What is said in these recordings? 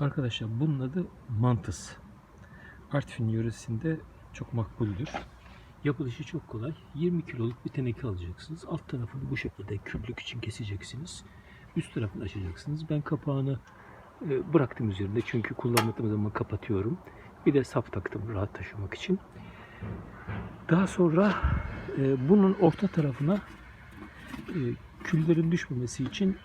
Arkadaşlar bunun adı mantıs. Artvin yöresinde çok makbuldür. Yapılışı çok kolay. 20 kiloluk bir teneke alacaksınız. Alt tarafını bu şekilde küllük için keseceksiniz. Üst tarafını açacaksınız. Ben kapağını e, bıraktım üzerinde çünkü kullanmadığım zaman kapatıyorum. Bir de sap taktım rahat taşımak için. Daha sonra e, bunun orta tarafına e, küllerin düşmemesi için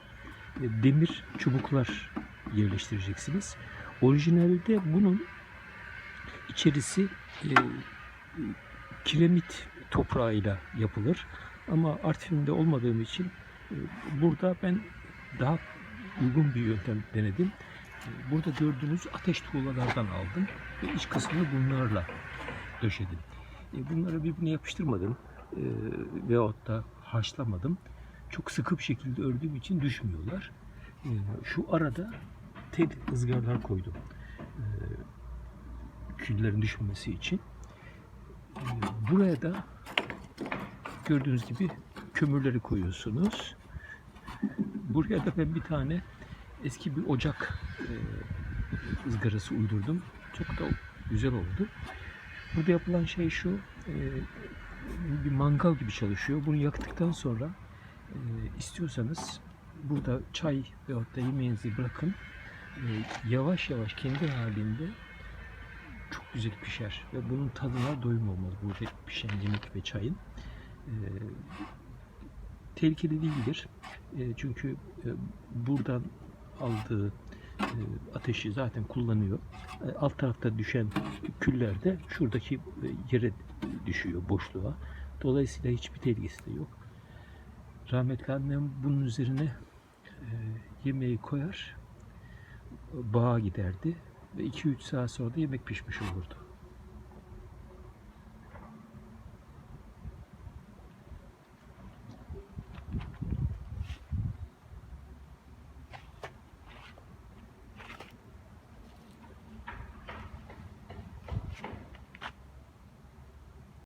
demir çubuklar yerleştireceksiniz. Orijinalde bunun içerisi e, kiremit toprağıyla yapılır. Ama Artvin'de olmadığım için e, burada ben daha uygun bir yöntem denedim. E, Burada gördüğünüz ateş tuğlalardan aldım ve iç kısmını bunlarla döşedim. E, Bunları birbirine yapıştırmadım e, veyahut da haşlamadım. Çok sıkı bir şekilde ördüğüm için düşmüyorlar. E, Şu arada tel ızgaralar koydum. E, Küllerin düşmemesi için. E, Buraya da gördüğünüz gibi kömürleri koyuyorsunuz. Buraya da ben bir tane eski bir ocak e, ızgarası uydurdum. Çok da güzel oldu. Burada yapılan şey şu, e, bir mangal gibi çalışıyor. Bunu yaktıktan sonra e, istiyorsanız burada çay veyahut da yemeğinizi bırakın. E, yavaş yavaş kendi halinde çok güzel pişer ve bunun tadına doyum olmaz burada pişen yemek ve çayın. E, tehlikeli değildir. E, çünkü e, buradan aldığı e, ateşi zaten kullanıyor. E, alt tarafta düşen küller de şuradaki e, yere düşüyor boşluğa. Dolayısıyla hiçbir tehlikesi de yok. Rahmetli annem bunun üzerine e, yemeği koyar, bağa giderdi ve 2-3 saat sonra da yemek pişmiş olurdu.